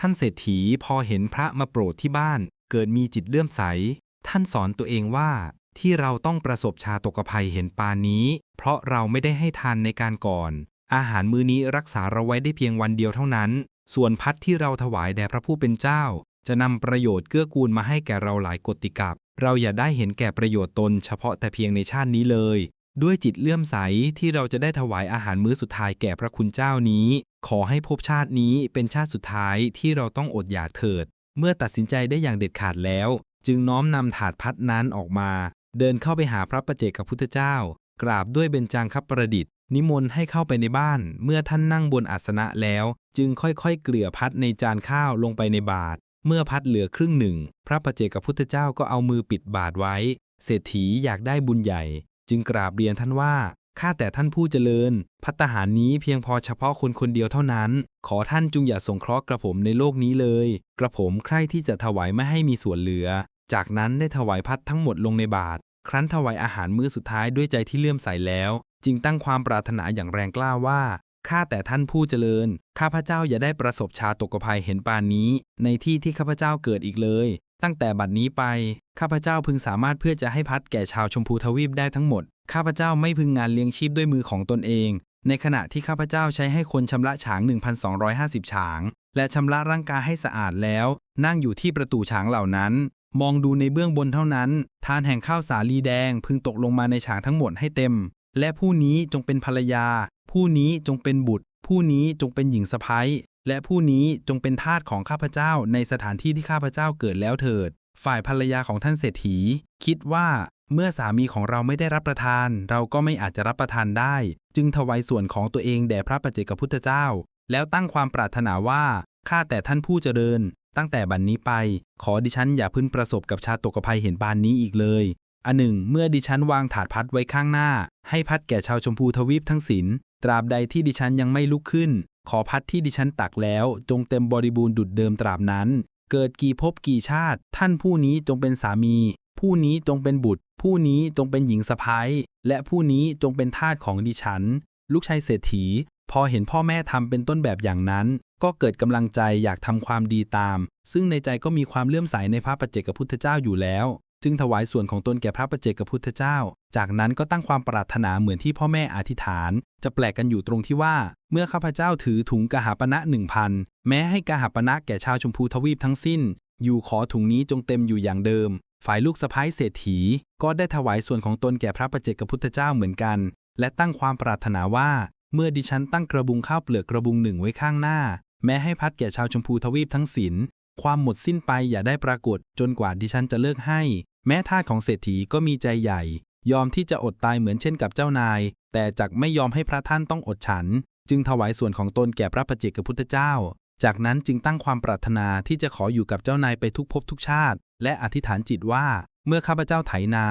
ท่านเศรษฐีพอเห็นพระมาโปรดที่บ้าน เกิดมีจิตเลื่อมใส ท่านสอนตัวเองว่า ที่เราต้องประสบชาตกภัยเห็นปานนี้ เพราะเราไม่ได้ให้ทานในการก่อน อาหารมื้อนี้รักษาเราไว้ได้เพียงวันเดียวเท่านั้น ส่วนพัดที่เราถวายแด่พระผู้เป็นเจ้า จะนำประโยชน์เกื้อกูลมาให้แก่เราหลายกติกับ เราอย่าได้เห็นแก่ประโยชน์ตนเฉพาะแต่เพียงในชาตินี้เลย ด้วยจิตเลื่อมใสที่เราจะได้ถวายอาหารมื้อสุดท้ายแก่พระคุณเจ้านี้ ขอให้ภพชาตินี้เป็นชาติสุดท้ายที่เราต้องอดอยากเถิด เมื่อตัดสินใจได้อย่างเด็ดขาดแล้ว จึงน้อมนำถาดพัดนั้นออกมา เดินเข้าไปหาพระประเจกับพุทธเจ้า กราบด้วยเบญจางคประดิษฐ์ นิมนต์ให้เข้าไปในบ้าน เมื่อท่านนั่งบนอาสนะแล้ว จึงค่อยๆ เกลี่ยพัดในจานข้าวลงไปในบาตรเมื่อพัดเหลือครึ่งหนึ่ง พระประเจกกับพุทธเจ้าก็เอามือปิดบาตรไว้ เศรษฐีอยากได้บุญใหญ่ จึงกราบเรียนท่านว่าข้าแต่ท่านผู้เจริญ พัตหารนี้เพียงพอเฉพาะคนคนเดียวเท่านั้น ขอท่านจงอย่าสงเคราะห์กระผมในโลกนี้เลย กระผมใคร่ที่จะถวายไม่ให้มีส่วนเหลือ จากนั้นได้ถวายพัดทั้งหมดลงในบาตรครั้นถวายอาหารมื้อสุดท้ายด้วยใจที่เลื่อมใสแล้ว จึงตั้งความปรารถนาอย่างแรงกล้าว่าข้าแต่ท่านผู้เจริญ ข้าพเจ้าอย่าได้ประสบชาตกภัยเห็นปานนี้ ในที่ที่ข้าพเจ้าเกิดอีกเลย ตั้งแต่บัดนี้ไป ข้าพเจ้าพึงสามารถเพื่อจะให้พัดแก่ชาวชมพูทวีปได้ทั้งหมด ข้าพเจ้าไม่พึงงานเลี้ยงชีพด้วยมือของตนเอง ในขณะที่ข้าพเจ้าใช้ให้คนชำระฉาง 1,250 ฉาง และชำระร่างกายให้สะอาดแล้ว นั่งอยู่ที่ประตูฉางเหล่านั้น มองดูในเบื้องบนเท่านั้น ทานแห่งข้าวสาลีแดง พึงตกลงมาในฉางทั้งหมดให้เต็ม และผู้นี้จงเป็นภรรยา ผู้นี้จงเป็นบุตร ผู้นี้จงเป็นหญิงสะพ้ย และผู้นี้จงเป็นทาสของข้าพเจ้าในสถานที่ที่ข้าพเจ้าเกิดแล้วเถิด ฝ่ายภรรยาของท่านเศรษฐี คิดว่าเมื่อสามีของเราไม่ได้รับประทาน เราก็ไม่อาจจะรับประทานได้ จึงถวายส่วนของตัวเองแด่พระปัจเจกพุทธเจ้า แล้วตั้งความปรารถนาว่าข้าแต่ท่านผู้เจริญ ตั้งแต่บัดนนี้ไป ขอดิฉันอย่าพึงประสบกับชาตกภัยเห็นปานนี้อีกเลยอันหนึ่ง เมื่อดิฉันวางถาดพัดไว้ข้างหน้า ให้พัดแก่ชาวชมพูทวีปทั้งสินตราบใดที่ดิฉันยังไม่ลุกขึ้น ขอพัดที่ดิฉันตักแล้ว จงเต็มบริบูรณ์ดุจเดิมตราบนั้น เกิดกี่ภพกี่ชาติ ท่านผู้นี้จงเป็นสามี ผู้นี้จงเป็นบุตร ผู้นี้จงเป็นหญิงสะพ้ายและผู้นี้จงเป็นทาสของดิฉัน ลูกชายเศรษฐี พอเห็นพ่อแม่ทำเป็นต้นแบบอย่างนั้น ก็เกิดกำลังใจอยากทำความดีตาม ซึ่งในใจก็มีความเลื่อมใสในพระปัจเจกพุทธเจ้าอยู่แล้ว จึงถวายส่วนของตนแก่พระปัจเจกพุทธเจ้า จากนั้นก็ตั้งความปรารถนาเหมือนที่พ่อแม่อธิษฐาน จะแปลกกันอยู่ตรงที่ว่า เมื่อข้าพเจ้าถือถุงกหาปณะหนึ่งพันแม้ให้กหาปณะแก่ชาวชมพูทวีปทั้งสิ้น อยู่ขอถุงนี้จงเต็มอยู่อย่างเดิม ฝ่ายลูกสะพ้ายเศรษฐี ก็ได้ถวายส่วนของตนแก่พระปัจเจกพุทธเจ้าเหมือนกัน และตั้งความปรารถนาว่า เมื่อดิฉันตั้งกระบุงข้าวเปลือกกระบุงหนึ่งไว้ข้างหน้า แม้ให้พัดแก่ชาวชมพูทวีปทั้งสิน ความหมดสิ้นไปอย่าได้ปรากฏจนกว่าดิฉันจะเลิกให้ แม้ทาสของเศรษฐีก็มีใจใหญ่ ยอมที่จะอดตายเหมือนเช่นกับเจ้านาย แต่จักไม่ยอมให้พระท่านต้องอดฉัน จึงถวายส่วนของตนแก่พระปัจเจกพุทธเจ้า จากนั้นจึงตั้งความปรารถนาที่จะขออยู่กับเจ้านายไปทุกภพทุกชาติ และอธิษฐานจิตว่า เมื่อข้าพเจ้าไถนา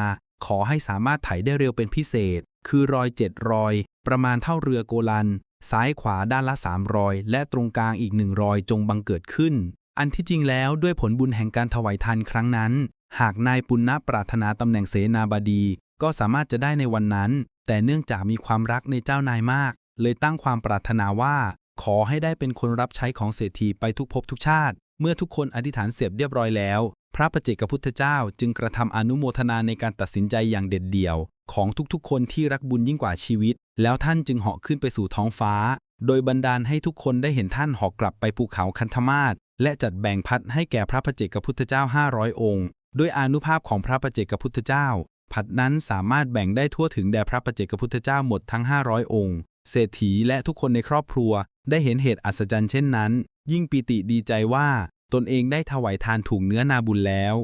ขอให้สามารถไถได้เร็วเป็นพิเศษ คือรอยเจ็ดรอย ประมาณเท่าเรือโกลันซ้ายขวาด้านละสามรอยและตรงกลางอีกหนึ่งรอยจงบังเกิดขึ้น อันที่จริงแล้วด้วยผลบุญแห่งการถวายทานครั้งนั้น หากนายปุณณปรารถนาตำแหน่งเสนาบดี ก็สามารถจะได้ในวันนั้น แต่เนื่องจากมีความรักในเจ้านายมาก เลยตั้งความปรารถนาว่า ขอให้ได้เป็นคนรับใช้ของเศรษฐีไปทุกภพทุกชาติ เมื่อทุกคนอธิษฐานเสร็จเรียบร้อยแล้ว พระประเจกพุทธเจ้าจึงกระทำอนุโมทนาในการตัดสินใจอย่างเด็ดเดี่ยว ของทุกๆ คนที่รักบุญยิ่งกว่าชีวิต แล้วท่านจึงเหาะขึ้นไปสู่ท้องฟ้า โดยบันดาลให้ทุกคนได้เห็นท่านเหาะกลับไปภูเขาคันธมาศ และจัดแบ่งพัดให้แก่พระประเจกพุทธเจ้า 500 องค์ ด้วยอนุภาพของพระประเจกพุทธเจ้า พัดนั้นสามารถแบ่งได้ทั่วถึงแด่พระประเจกพุทธเจ้าหมดทั้ง 500 องค์ เศรษฐีและทุกคนในครอบครัว ได้เห็นเหตุอัศจรรย์เช่นนั้น ยิ่งปิติดีใจว่า ตนเองได้ถวายทานถุงเนื้อนาบุญแล้ว